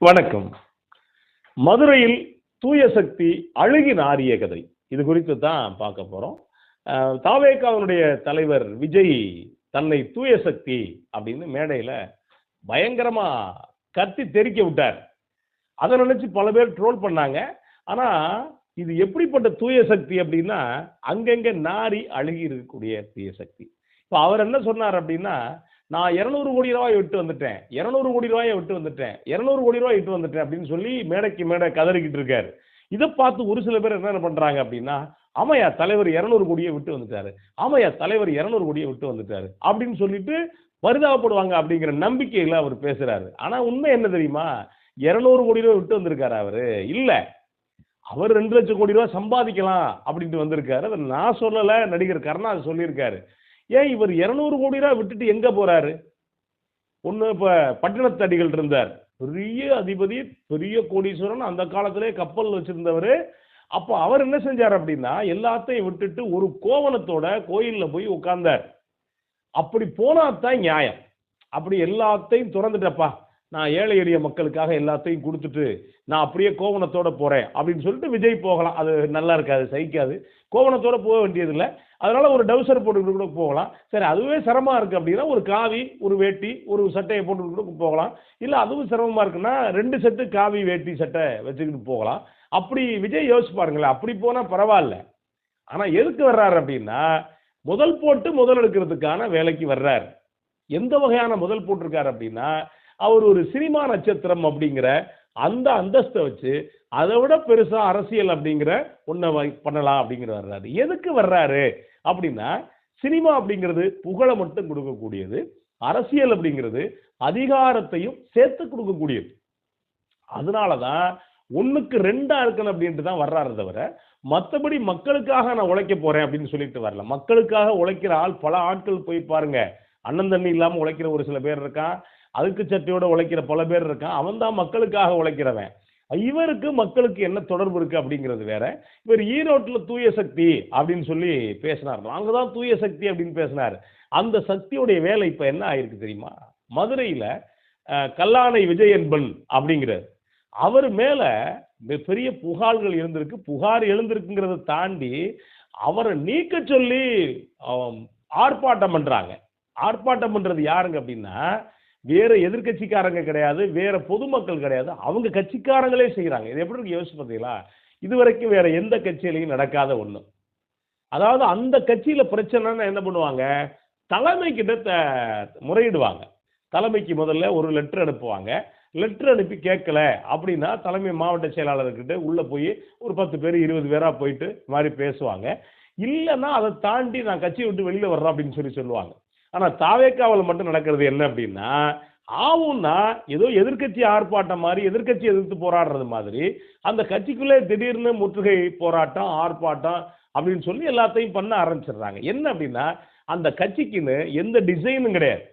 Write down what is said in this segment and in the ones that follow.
வணக்கம். மதுரையில் தூய சக்தி அழுகி நாரிய கதை. இது குறித்து தான் பார்க்க போறோம். அஹ், தாவேகாவினுடைய தலைவர் விஜய் தன்னை தூய சக்தி அப்படின்னு மேடையில பயங்கரமா கத்தி தெறிக்க விட்டார். அதை நினைச்சு பல பேர் ட்ரோல் பண்ணாங்க. ஆனா இது எப்படிப்பட்ட தூய சக்தி அப்படின்னா அங்கங்க நாரி அழுகி இருக்கக்கூடிய தூய சக்தி. இப்போ அவர் என்ன சொன்னார் அப்படின்னா நான் இரநூறு கோடி ரூபாய் விட்டு வந்துட்டேன். இரநூறு கோடி ரூபாயை விட்டு வந்துட்டேன். இரநூறு கோடி ரூபாய் விட்டு வந்துட்டேன் அப்படின்னு சொல்லி மேடைக்கு மேடை கதறிக்கிட்டு இருக்காரு. இதை பார்த்து ஒரு சில பேர் என்ன பண்ணுறாங்க அப்படின்னா ஆமாயா தலைவர் இரநூறு கோடியை விட்டு வந்துட்டாரு. ஆமாயா தலைவர் இரநூறு கோடியை விட்டு வந்துட்டாரு அப்படின்னு சொல்லிட்டு பரிதாபப்படுவாங்க அப்படிங்கிற நம்பிக்கையில் அவர் பேசுகிறாரு ஆனால் உண்மை என்ன தெரியுமா? இரநூறு கோடி ரூபா விட்டு வந்திருக்காரு அவர். இல்லை. அவர் ரெண்டு லட்சம் கோடி ரூபாய் சம்பாதிக்கலாம் அப்படின்ட்டு வந்திருக்காரு. அதை நான் சொல்லலை நடிகர் கருணா அது சொல்லியிருக்காரு. ஏன் இவர் இருநூறு கோடி ரூபா விட்டுட்டு எங்க போறாரு? ஒன்று இப்போ பட்டினத்தடிகள் இருந்தார். பெரிய அதிபதி பெரிய கோடீஸ்வரன் அந்த காலத்திலே கப்பல் வச்சிருந்தவர். அப்போ அவர் என்ன செஞ்சார் அப்படின்னா எல்லாத்தையும் விட்டுட்டு ஒரு கோவணத்தோட கோயிலில் போய் உட்கார்ந்தார். அப்படி போனால் தான் நியாயம். அப்படி எல்லாத்தையும் திறந்துட்டப்பா. நான் ஏழை எளிய மக்களுக்காக எல்லாத்தையும் கொடுத்துட்டு நான் அப்படியே கோவணத்தோட போகிறேன் அப்படின்னு சொல்லிட்டு விஜய் போகலாம். அது நல்லா இருக்காது சகிக்காது. கோவணத்தோட போக வேண்டியதில்லை. அதனால் ஒரு டவுசர் போட்டுக்கிட்டு கூட போகலாம். சரி அதுவே சிரமமாக இருக்குது அப்படின்னா ஒரு காவி ஒரு வேட்டி ஒரு சட்டையை போட்டுக்கிட்டு கூட போகலாம். இல்லை அதுவும் சிரமமாக இருக்குன்னா ரெண்டு செட்டு காவி வேட்டி சட்டை வச்சுக்கிட்டு போகலாம். அப்படி விஜய் யோசிச்சு பாருங்களேன். அப்படி போனால் பரவாயில்ல. ஆனால் எதுக்கு வர்றாரு அப்படின்னா முதல் போட்டு முதல் எடுக்கிறதுக்கான வேலைக்கு வர்றார். எந்த வகையான முதல் போட்டிருக்காரு அப்படின்னா அவர் ஒரு சினிமா நட்சத்திரம் அப்படிங்கிற அந்த அந்தஸ்தை வச்சு அதை விட பெருசா அரசியல் அப்படிங்கிற ஒன்றை பண்ணலாம் அப்படிங்கிற வர்றாரு. எதுக்கு வர்றாரு அப்படின்னா சினிமா அப்படிங்கிறது புகழை மட்டும் கொடுக்கக்கூடியது அரசியல் அப்படிங்கிறது அதிகாரத்தையும் சேர்த்து கொடுக்கக்கூடியது. அதனால தான் ஒண்ணுக்கு ரெண்டா இருக்கணும் அப்படின்ட்டு தான் வர்றாரு தவிர மற்றபடி மக்களுக்காக நான் உழைக்க போறேன் அப்படின்னு சொல்லிட்டு வரல. மக்களுக்காக உழைக்கிற ஆள் பல ஆட்கள் போய் பாருங்க. அண்ணன் தண்ணி இல்லாமல் உழைக்கிற ஒரு சில பேர் இருக்கான். அழுக்கு சட்டையோட உழைக்கிற பல பேர் இருக்கான். அவன் தான் மக்களுக்காக உழைக்கிறவன். இவருக்கு மக்களுக்கு என்ன தொடர்பு இருக்கு அப்படிங்கிறது வேற. இவர் ஈரோட்டில் தூய சக்தி அப்படின்னு சொல்லி பேசினார். நாங்கள் தான் தூய சக்தி அப்படின்னு பேசினார். அந்த சக்தியுடைய வேலை இப்போ என்ன ஆயிருக்கு தெரியுமா? மதுரையில் கல்லானை விஜயன்பன் அப்படிங்கிறார். அவர் மேலே பெரிய புகார்கள் இருந்திருக்கு. புகார் எழுந்திருக்குங்கிறத தாண்டி அவரை நீக்க சொல்லி ஆர்ப்பாட்டம் பண்ணுறாங்க ஆர்ப்பாட்டம் பண்ணுறது யாருங்க அப்படின்னா வேற எதிர்க்கட்சிக்காரங்க கிடையாது வேற பொதுமக்கள் கிடையாது. அவங்க கட்சிக்காரங்களே செய்கிறாங்க இது எப்படி இருக்கு யோசிச்சு பார்த்தீங்களா? இது வரைக்கும் வேற எந்த கட்சியிலையும் நடக்காத ஒண்ணு. அதாவது அந்த கட்சியில பிரச்சனைன்னா என்ன பண்ணுவாங்க? தலைமை கிட்ட த- முறையிடுவாங்க. தலைமைக்கு முதல்ல ஒரு லெட்டர் அனுப்புவாங்க. லெட்டர் அனுப்பி கேட்கல அப்படின்னா தலைமை மாவட்ட செயலாளர்கிட்ட உள்ள போய் ஒரு பத்து பேர் இருபது பேரா போயிட்டு மாதிரி பேசுவாங்க. இல்லைன்னா அதை தாண்டி நான் கட்சியை விட்டு வெளியில வர்றேன் அப்படின்னு சொல்லி சொல்லுவாங்க. ஆனால் தாவேக்காவில் மட்டும் நடக்கிறது என்ன அப்படின்னா ஆவும்னா ஏதோ எதிர்க்கட்சி ஆர்ப்பாட்டம் மாதிரி எதிர்க்கட்சி எதிர்த்து போராடுறது மாதிரி அந்த கட்சிக்குள்ளே திடீர்னு முற்றுகை போராட்டம் ஆர்ப்பாட்டம் அப்படின்னு சொல்லி எல்லாத்தையும் பண்ண ஆரம்பிச்சிடுறாங்க. என்ன அப்படின்னா அந்த கட்சிக்குன்னு எந்த டிசைனும் கிடையாது.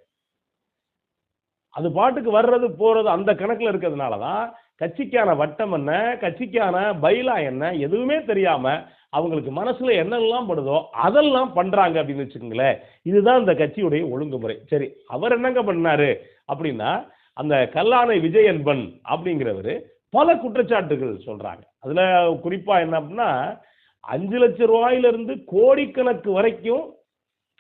அது பாட்டுக்கு வர்றது போறது அந்த கணக்கில் இருக்கிறதுனால தான் கட்சிக்கான வட்டம் என்ன கட்சிக்கான பைலா என்ன எதுவுமே தெரியாம அவங்களுக்கு மனசுல என்னெல்லாம் படுதோ அதெல்லாம் பண்றாங்க அப்படின்னு வச்சுக்கோங்களேன். இதுதான் இந்த கட்சியுடைய ஒழுங்குமுறை. சரி அவர் என்னங்க பண்ணாரு அப்படின்னா அந்த கல்லானை விஜயன்பன் அப்படிங்கிறவரு பல குற்றச்சாட்டுகள் சொல்றாங்க. அதுல குறிப்பா என்ன அப்படின்னா அஞ்சு லட்சம் ரூபாயிலிருந்து கோடிக்கணக்கு வரைக்கும்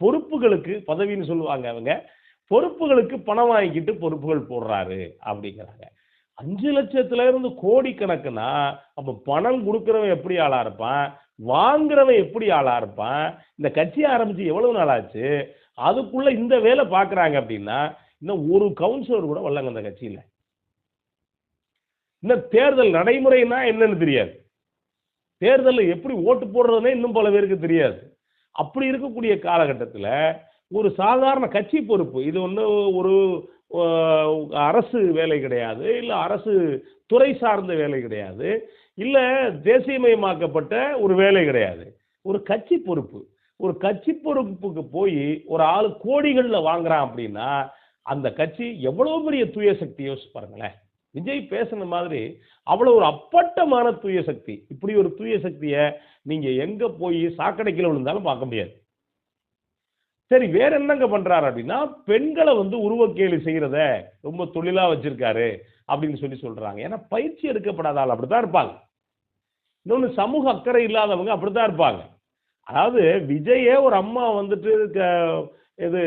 பொறுப்புகளுக்கு பதவின்னு சொல்லுவாங்க அவங்க. பொறுப்புகளுக்கு பணம் வாங்கிக்கிட்டு பொறுப்புகள் போடுறாரு அப்படிங்கிறாங்க. அஞ்சு லட்சத்துல இருந்து கோடிக்கணக்குனா அப்ப பணம் கொடுக்கறவன் எப்படி ஆளா இருப்பான்? வாங்குறவன் எப்படி ஆளா இருப்பான்? இந்த கட்சி ஆரம்பிச்சு எவ்வளவு நாள் ஆச்சு? அதுக்குள்ள இந்த வேலை பாக்குறாங்க அப்படின்னா இன்னும் ஒரு கவுன்சிலர் கூட வரலங்க அந்த கட்சியில. இன்னும் தேர்தல் நடைமுறைனா என்னன்னு தெரியாது. தேர்தலில் எப்படி ஓட்டு போடுறதுனே இன்னும் பல பேருக்கு தெரியாது. அப்படி இருக்கக்கூடிய காலகட்டத்தில் ஒரு சாதாரண கட்சி பொறுப்பு இது ஒன்று ஒரு அரசு வேலை கிடையாது இல்லை அரசு துறை சார்ந்த வேலை கிடையாது இல்லை தேசியமயமாக்கப்பட்ட ஒரு வேலை கிடையாது. ஒரு கட்சி பொறுப்பு. ஒரு கட்சி பொறுப்புக்கு போய் ஒரு ஆள் கோடிகளில் வாங்குறான் அப்படின்னா அந்த கட்சி எவ்வளோ பெரிய தூய சக்தி யோசிச்சு பாருங்களேன். விஜய் பேசுன மாதிரி அவ்வளோ ஒரு அப்பட்டமான தூய சக்தி. இப்படி ஒரு தூய சக்தியை நீங்கள் எங்கே போய் சாக்கடைக்கில் விழுந்தாலும் பார்க்க முடியாது. சரி வேற என்னங்க பண்றாரு அப்படின்னா பெண்களை வந்து உருவக்கேலி செய்யறத ரொம்ப தொழிலா வச்சிருக்காரு அப்படின்னு சொல்லி சொல்றாங்க. ஏன்னா பயிற்சி எடுக்கப்படாத ஆள் அப்படித்தான் இருப்பாங்க. இன்னொன்று சமூக அக்கறை இல்லாதவங்க அப்படித்தான் இருப்பாங்க. அதாவது விஜயே ஒரு அம்மா வந்துட்டு க- இது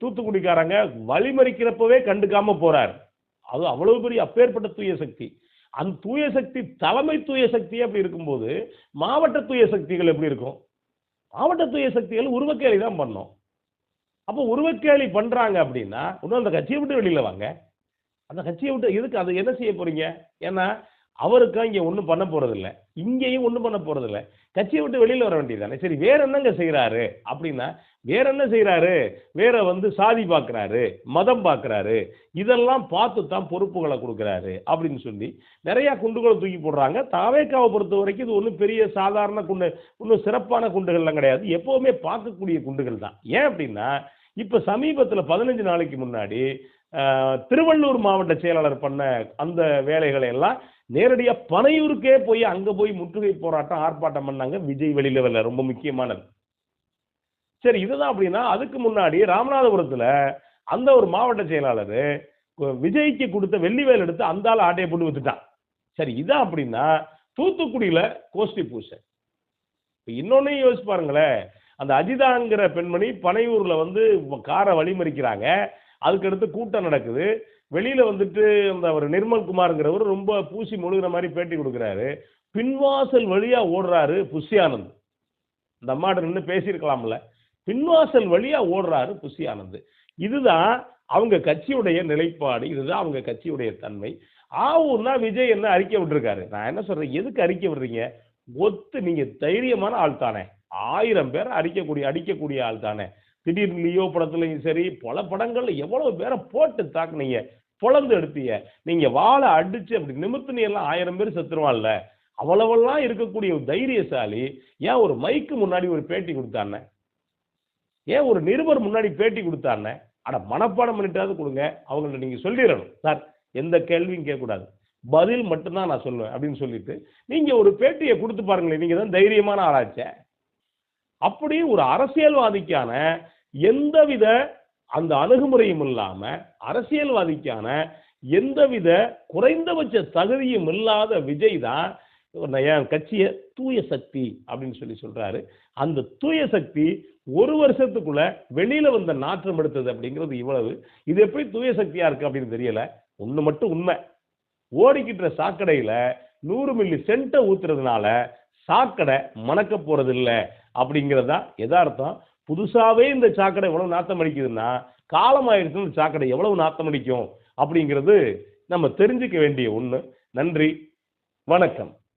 தூத்துக்குடிக்காரங்க வழிமறிக்கிறப்பவே கண்டுக்காம போறார். அது அவ்வளவு பெரிய அப்பேற்பட்ட தூய சக்தி. அந்த தூய சக்தி தலைமை தூய சக்தி அப்படி இருக்கும்போது மாவட்ட தூய சக்திகள் எப்படி இருக்கும்? மாவட்ட தூய சக்திகள் உருவக்கேலி தான் பண்ணோம். அப்போ உருவக்கேலி பண்ணுறாங்க அப்படின்னா இன்னும் அந்த கட்சியை விட்டு வெளியில் வாங்க. அந்த கட்சியை விட்டு எதுக்கு அது என்ன செய்ய போகிறீங்க ஏன்னா அவருக்கும் இங்கே ஒன்றும் பண்ண போகிறதில்ல இங்கேயும் ஒன்றும் பண்ண போகிறதில்ல கட்சியை விட்டு வெளியில் வர வேண்டியதானே சரி வேற என்னங்க செய்கிறாரு அப்படின்னா வேற என்ன செய்கிறாரு வேற வந்து சாதி பார்க்குறாரு மதம் பார்க்குறாரு இதெல்லாம் பார்த்து தான் பொறுப்புகளை கொடுக்குறாரு அப்படின்னு சொல்லி நிறையா குண்டுகளை தூக்கி போடுறாங்க. தாவேக்காவை பொறுத்த வரைக்கும் இது ஒன்றும் பெரிய சாதாரண குண்டு ஒன்றும் சிறப்பான குண்டுகள்லாம் கிடையாது. எப்போவுமே பார்க்கக்கூடிய குண்டுகள் தான். ஏன் அப்படின்னா இப்போ சமீபத்தில் பதினஞ்சு நாளைக்கு முன்னாடி திருவள்ளூர் மாவட்ட செயலாளர் பண்ண அந்த வேலைகளை எல்லாம் நேரடியாக பனையூருக்கே போய் அங்கே போய் முற்றுகை போராட்டம் ஆர்ப்பாட்டம் பண்ணாங்க. விஜய் வெளி லெவல்ல ரொம்ப முக்கியமானது. சரி இதுதான் அப்படின்னா அதுக்கு முன்னாடி ராமநாதபுரத்தில் அந்த ஒரு மாவட்ட செயலாளர் விஜய்க்கு கொடுத்த வெள்ளிவேல் எடுத்து அந்த ஆள் ஆட்டையை போட்டு வித்துட்டான். சரி இதான் அப்படின்னா தூத்துக்குடியில் கோஷ்டி பூசை இப்போ இன்னொன்னே யோசிச்சு பாருங்களேன். அந்த அஜிதாங்கிற பெண்மணி பனையூரில் வந்து காரை வழிமறிக்கிறாங்க. அதுக்கடுத்து கூட்டம் நடக்குது. வெளியில வந்துட்டு அந்த அவர் நிர்மல் குமாருங்கிறவர் ரொம்ப பூசி முழுகிற மாதிரி பேட்டி கொடுக்குறாரு. பின்வாசல் வழியா ஓடுறாரு புஷி ஆனந்த். இந்த அம்மாட்ட நின்று பேசியிருக்கலாம்ல. பின்வாசல் வழியா ஓடுறாரு புஷி ஆனந்த். இதுதான் அவங்க கட்சியுடைய நிலைப்பாடு இதுதான் அவங்க கட்சியுடைய தன்மை. ஆவுன்னா விஜய் என்ன அறிக்கை விட்டுருக்காரு? நான் என்ன சொல்றேன்? எதுக்கு அறிக்கை விடுறீங்க? ஒத்து நீங்க தைரியமான ஆள் தானே. ஆயிரம் பேரை அடிக்கக்கூடிய அடிக்கக்கூடிய ஆள் தானே. திடீர் லியோ படத்துலையும் சரி பல படங்கள்ல எவ்வளவு பேரை போட்டு தாக்குனீங்க பொழந்து எடுத்தீங்க. நீங்க வாழை அடிச்சு அப்படி நிமித்துனீ எல்லாம் ஆயிரம் பேர் செத்துருவான்ல. அவ்வளவெல்லாம் இருக்கக்கூடிய ஒரு தைரியசாலி ஏன் ஒரு மைக்கு முன்னாடி ஒரு பேட்டி கொடுத்தாண்ண ஏன் ஒரு நிருபர் முன்னாடி பேட்டி கொடுத்தாண்ண ஆனா மனப்பாடம் பண்ணிட்டாவது கொடுங்க அவங்கள்ட்ட நீங்க சொல்லிடணும். சார் எந்த கேள்வியும் கேட்கக்கூடாது. பதில் மட்டும்தான் நான் சொல்லுவேன் அப்படின்னு சொல்லிட்டு நீங்க ஒரு பேட்டியை கொடுத்து பாருங்களேன் நீங்க தான் தைரியமான ஆளாச்சே. அப்படி ஒரு அரசியல்வாதிக்கான எந்தவித அந்த அணுகுமுறையும் இல்லாம அரசியல்வாதிக்கான எந்தவித குறைந்தபட்ச தகுதியும் இல்லாத விஜய் தான் என் கட்சியை தூய சக்தி அப்படின்னு சொல்லி சொல்றாரு. அந்த தூய சக்தி ஒரு வருஷத்துக்குள்ள வெளியில வந்த நாற்றம் எடுத்தது அப்படிங்கிறது இவ்வளவு. இது எப்படி தூய சக்தியா இருக்கு அப்படின்னு தெரியல. ஒண்ணு மட்டும் உண்மை. ஓடிக்கிட்ட சாக்கடையில நூறு மில்லி சென்ட்டை ஊத்துறதுனால சாக்கடை மணக்க போறது இல்லை அப்படிங்கிறதா எதார்த்தம். புதுசாகவே இந்த சாக்கடை எவ்வளவு நாத்தம் அடிக்குதுன்னா காலம் இந்த சாக்கடை எவ்வளவு நாத்தம் அடிக்கும் அப்படிங்கிறது நம்ம தெரிஞ்சுக்க வேண்டிய ஒன்று நன்றி. வணக்கம்.